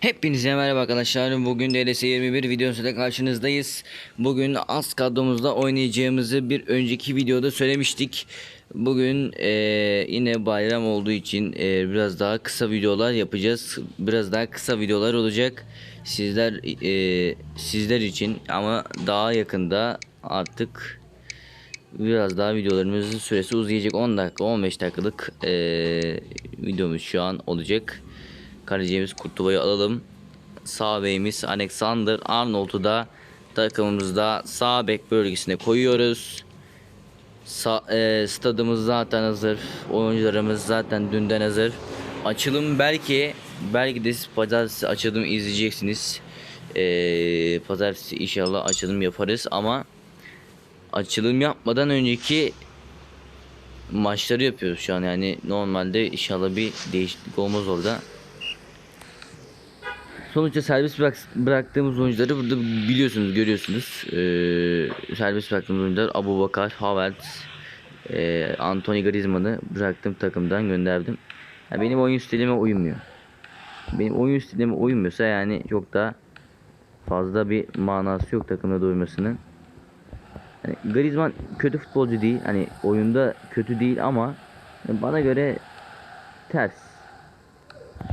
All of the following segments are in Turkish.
Hepinize merhaba arkadaşlar. Bugün DLS 21 videosuyla karşınızdayız. Bugün az kadromuzda oynayacağımızı bir önceki videoda söylemiştik. Bugün eee, yine bayram olduğu için eee, biraz daha kısa videolar yapacağız. Biraz daha kısa videolar olacak. Sizler eee, sizler için ama daha yakında artık biraz daha videolarımızın süresi uzayacak 10 dakika 15 dakikalık eee, videomuz şu an olacak. Kaleciğimiz Kurtuva'yı alalım. Sağ beyimiz Alexander Arnold'u da takımımızda sağ bek bölgesine koyuyoruz. Sa eee, stadımız zaten hazır. Oyuncularımız zaten dünden hazır. Açılım belki belki de siz pazartesi açılım izleyeceksiniz. Eee pazartesi inşallah açılım yaparız ama açılım yapmadan önceki maçları yapıyoruz şu an yani normalde inşallah bir değişiklik olmaz orada. Sonuçta servis bırak, bıraktığımız oyuncuları burada biliyorsunuz, görüyorsunuz. Ee, servis bıraktığımız oyuncular Abu Bakar, Havertz, e, Anthony Griezmann'ı bıraktım takımdan gönderdim. Ya benim oyun stilime uymuyor. Benim oyun stilime uymuyorsa yani çok da fazla bir manası yok takımda doymasının. Hani Griezmann kötü futbolcu değil. Hani oyunda kötü değil ama bana göre ters.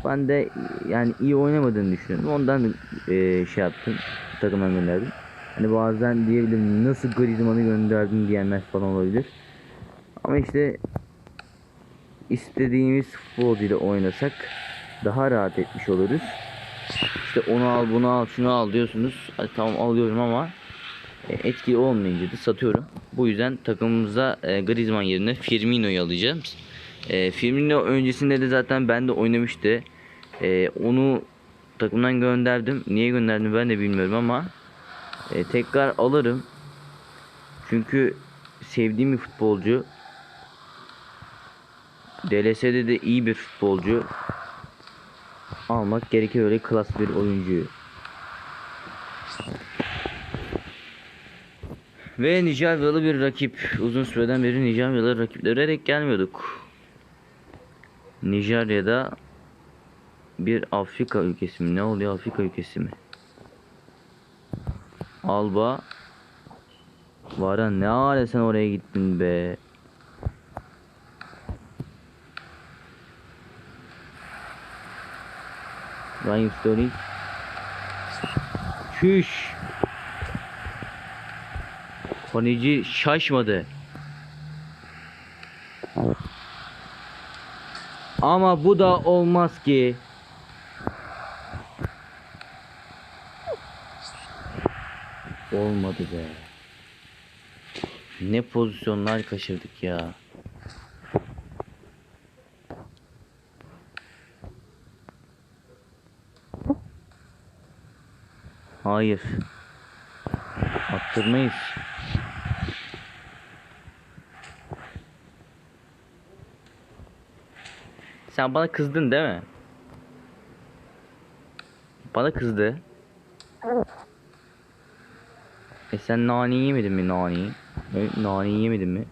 Ben de yani iyi oynamadığını düşünüyorum. Ondan e, şey yaptım. Takımdan gönderdim. Hani bazen diyebilirim nasıl Griezmann'ı gönderdin diyenler falan olabilir. Ama işte istediğimiz futbolcuyla oynasak daha rahat etmiş oluruz. İşte onu al bunu al şunu al diyorsunuz. Hadi tamam alıyorum ama etkili olmayınca da satıyorum. Bu yüzden takımımıza e, Griezmann yerine Firmino'yu alacağım. E, Firmino öncesinde de zaten bende oynamıştı. E, onu takımdan gönderdim. Niye gönderdim ben de bilmiyorum ama e, tekrar alırım. Çünkü sevdiğim bir futbolcu. DLS'de de iyi bir futbolcu. Almak gerekir öyle klas bir oyuncuyu. Ve Nijeryalı bir rakip. Uzun süreden beri Nijeryalı rakiplere denk gelmiyorduk. Nijerya'da bir Afrika ülkesi mi? Ne oluyor Afrika ülkesi mi? Alba Varan ne hale sen oraya gittin be. Ryan Sterling Çüş Kaleci şaşmadı. Ama bu da olmaz ki. Olmadı be. Ne pozisyonlar kaçırdık ya. Hayır. Attırmayız. Sen bana kızdın değil mi? Bana kızdı. E sen nane yemedin mi nane? E, nane yemedin mi?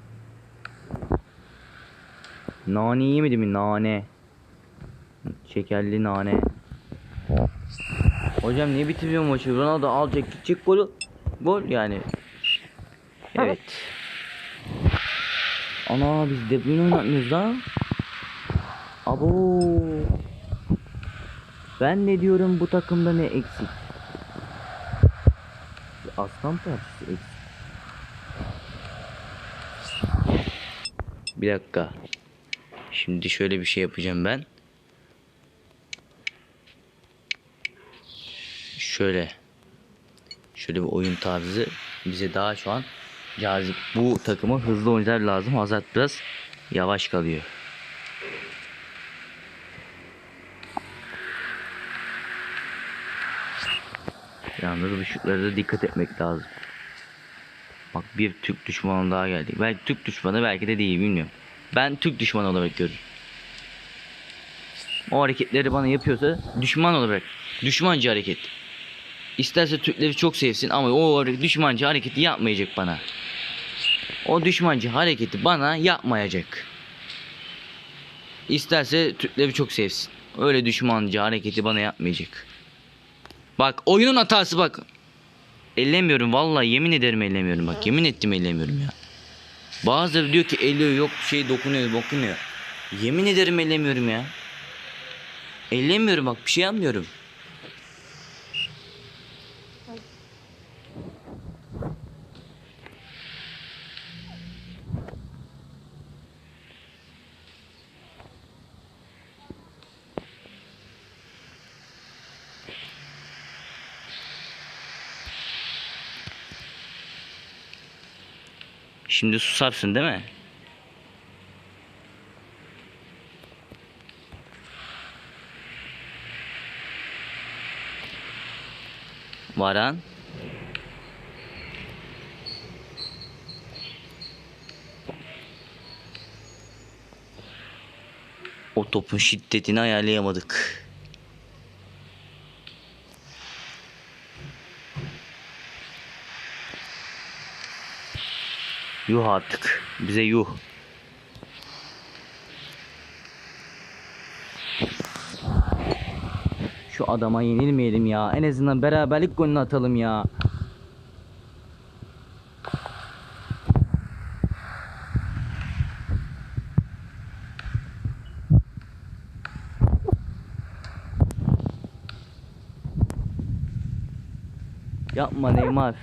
Nane yemedin mi nane? Şekerli nane. Hocam niye bitiriyor maçı? Ronaldo alacak gidecek gol. Gol yani. Evet. Ana biz De Bruyne oynatmıyoruz da. Abo. Ben ne diyorum bu takımda ne eksik? Aslan parçası eksik. Bir dakika. Şimdi şöyle bir şey yapacağım ben. Şöyle. Şöyle bir oyun tarzı bize daha şu an cazip. Bu takıma hızlı oyuncular lazım. Hazard biraz yavaş kalıyor. Bu şutlara da dikkat etmek lazım. Bak bir Türk düşmanı daha geldi. Belki Türk düşmanı belki de değil bilmiyorum. Ben Türk düşmanı olarak görüyorum. O hareketleri bana yapıyorsa düşman olarak. Düşmancı hareket. İsterse Türkleri çok sevsin ama o düşmancı hareketi yapmayacak bana. O düşmancı hareketi bana yapmayacak. İsterse Türkleri çok sevsin. Öyle düşmancı hareketi bana yapmayacak. Bak oyunun hatası bak. Ellemiyorum vallahi yemin ederim ellemiyorum bak. Yemin ettim ellemiyorum ya. Bazıları diyor ki elliyor yok şey dokunuyor dokunuyor. Yemin ederim ellemiyorum ya. Ellemiyorum bak bir şey yapmıyorum. Şimdi susarsın değil mi? Varan. O topun şiddetini ayarlayamadık. Yuh artık. Bize yuh. Şu adama yenilmeyelim ya. En azından beraberlik golünü atalım ya. Yapma Neymar.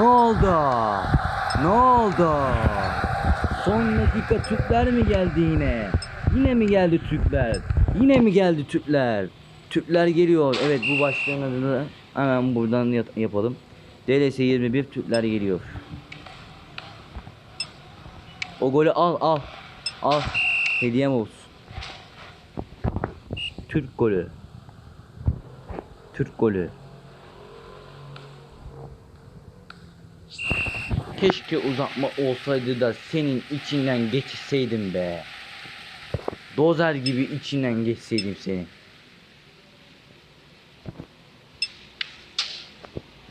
Ne oldu? Ne oldu? Son dakika Türkler mi geldi yine? Yine mi geldi Türkler? Yine mi geldi Türkler? Türkler geliyor. Evet bu başlığın adını hemen buradan yapalım. DLS 21 Türkler geliyor. O golü al al. Al. Hediyem olsun. Türk golü. Türk golü. Keşke uzatma olsaydı da senin içinden geçseydim be. Dozer gibi içinden geçseydim senin.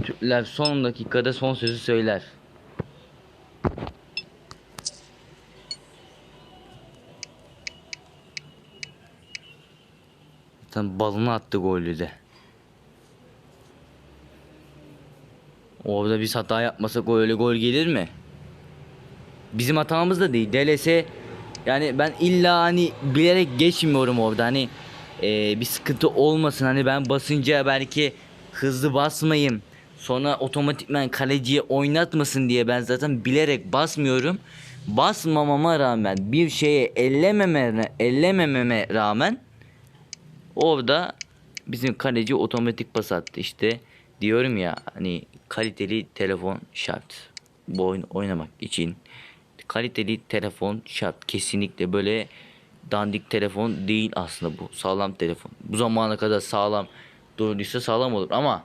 Türkler son dakikada son sözü söyler. Zaten balını attı golü de. Orada biz hata yapmasak öyle gol gelir mi? Bizim hatamız da değil. DLS yani ben illa hani bilerek geçmiyorum orada hani e, bir sıkıntı olmasın hani ben basınca belki hızlı basmayayım sonra otomatikman kaleciye oynatmasın diye ben zaten bilerek basmıyorum. Basmamama rağmen bir şeye ellemememe, ellemememe rağmen Orada bizim kaleci otomatik pas attı işte. Diyorum ya hani kaliteli telefon şart. Bu oyun oynamak için. Kaliteli telefon şart. Kesinlikle böyle dandik telefon değil aslında bu. Sağlam telefon. Bu zamana kadar sağlam durduysa sağlam olur ama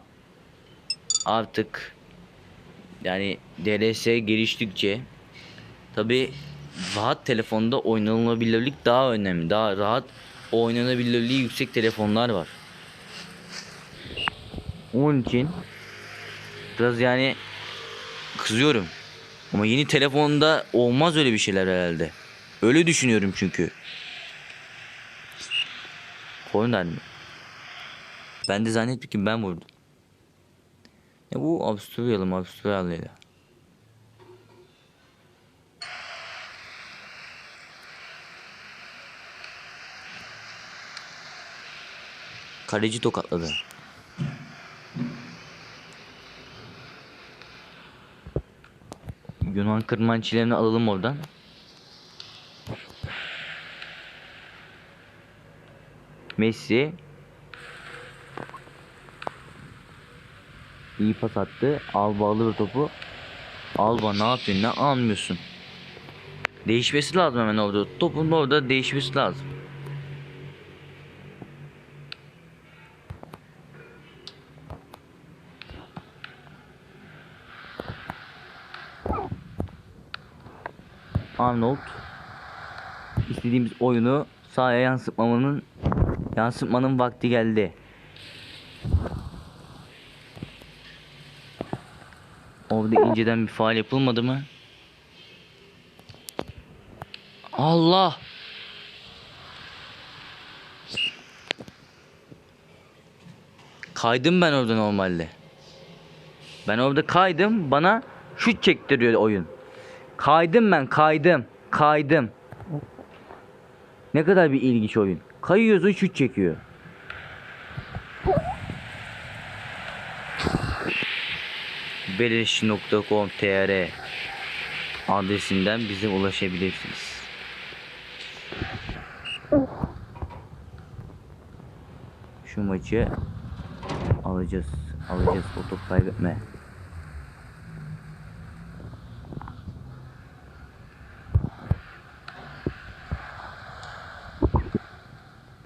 artık yani DLS geliştikçe tabi rahat telefonda oynanılabilirlik daha önemli. Daha rahat oynanabilirliği yüksek telefonlar var. Onun için biraz yani kızıyorum. Ama yeni telefonda olmaz öyle bir şeyler herhalde. Öyle düşünüyorum çünkü. Korner mi? Ben de zannettim ki ben vurdum. Ya bu Avusturyalı mı Avustralya'da. Kaleci tokatladı. Yunan kırmançilerini alalım oradan. Messi iyi pas attı. Alba alır topu. Alba ne yapıyorsun? Ne almıyorsun? Değişmesi lazım hemen orada. Topun orada değişmesi lazım. Arnold istediğimiz oyunu sahaya yansıtmamanın yansıtmanın vakti geldi. Orada inceden bir faal yapılmadı mı? Allah! Kaydım ben orada normalde. Ben orada kaydım. Bana şut çektiriyor oyun. Kaydım ben kaydım. Kaydım. Ne kadar bir ilginç oyun. Kayıyorsun şut çekiyor. beleş.com.tr adresinden bize ulaşabilirsiniz. Şu maçı alacağız. Alacağız. O top.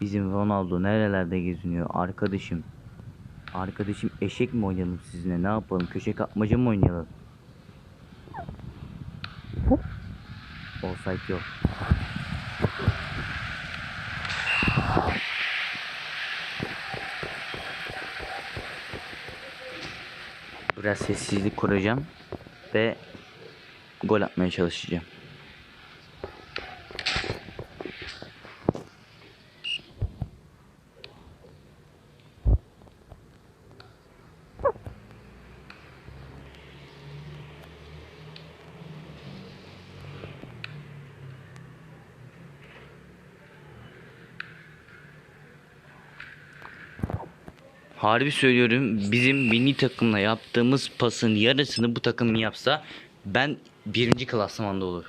Bizim Ronaldo nerelerde geziniyor arkadaşım? Arkadaşım eşek mi oynayalım sizinle? Ne yapalım? Köşe kapmaca mı oynayalım? Offside yok. Biraz sessizlik kuracağım ve gol atmaya çalışacağım. Harbi söylüyorum bizim milli takımla yaptığımız pasın yarısını bu takım yapsa ben birinci klasmanda olur.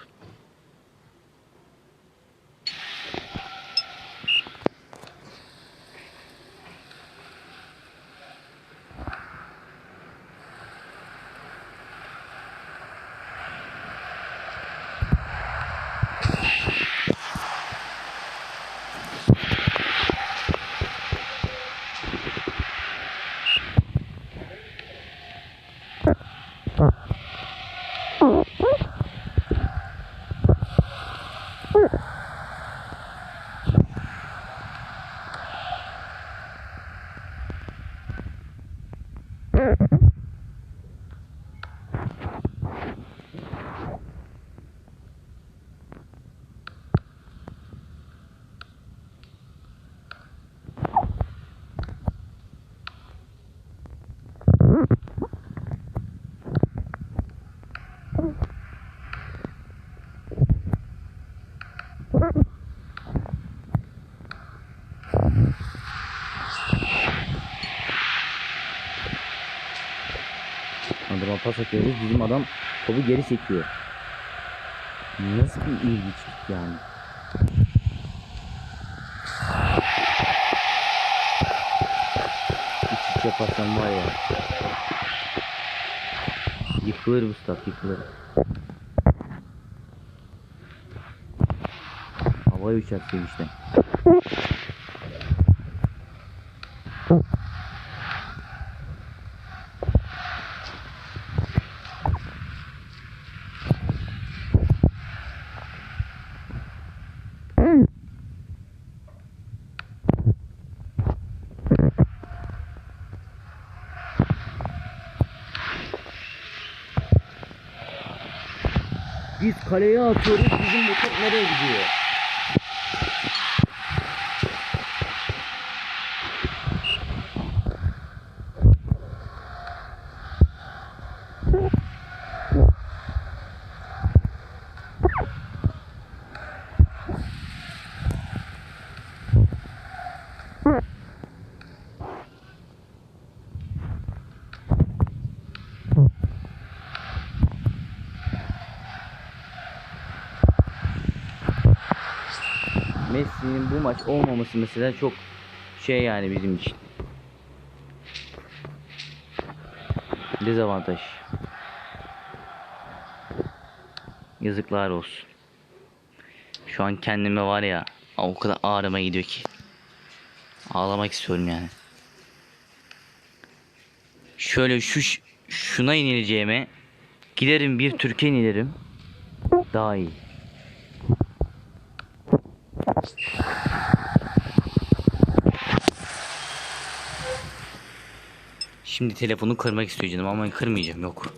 Adama pas atıyoruz bizim adam topu geri çekiyor. Nasıl bir ilginçlik yani. Üç üç yaparsam var ya. Yıkılır bu stat yıkılır. Havaya uçar sevinçten. Biz kaleye atıyoruz bizim top nereye gidiyor? Messi'nin bu maç olmaması mesela çok şey yani bizim için. Dezavantaj. Yazıklar olsun. Şu an kendime var ya o kadar ağrıma gidiyor ki. Ağlamak istiyorum yani. Şöyle şu şuna inileceğime giderim bir Türkiye inilerim. Daha iyi. Şimdi telefonu kırmak istiyor canım ama kırmayacağım yok.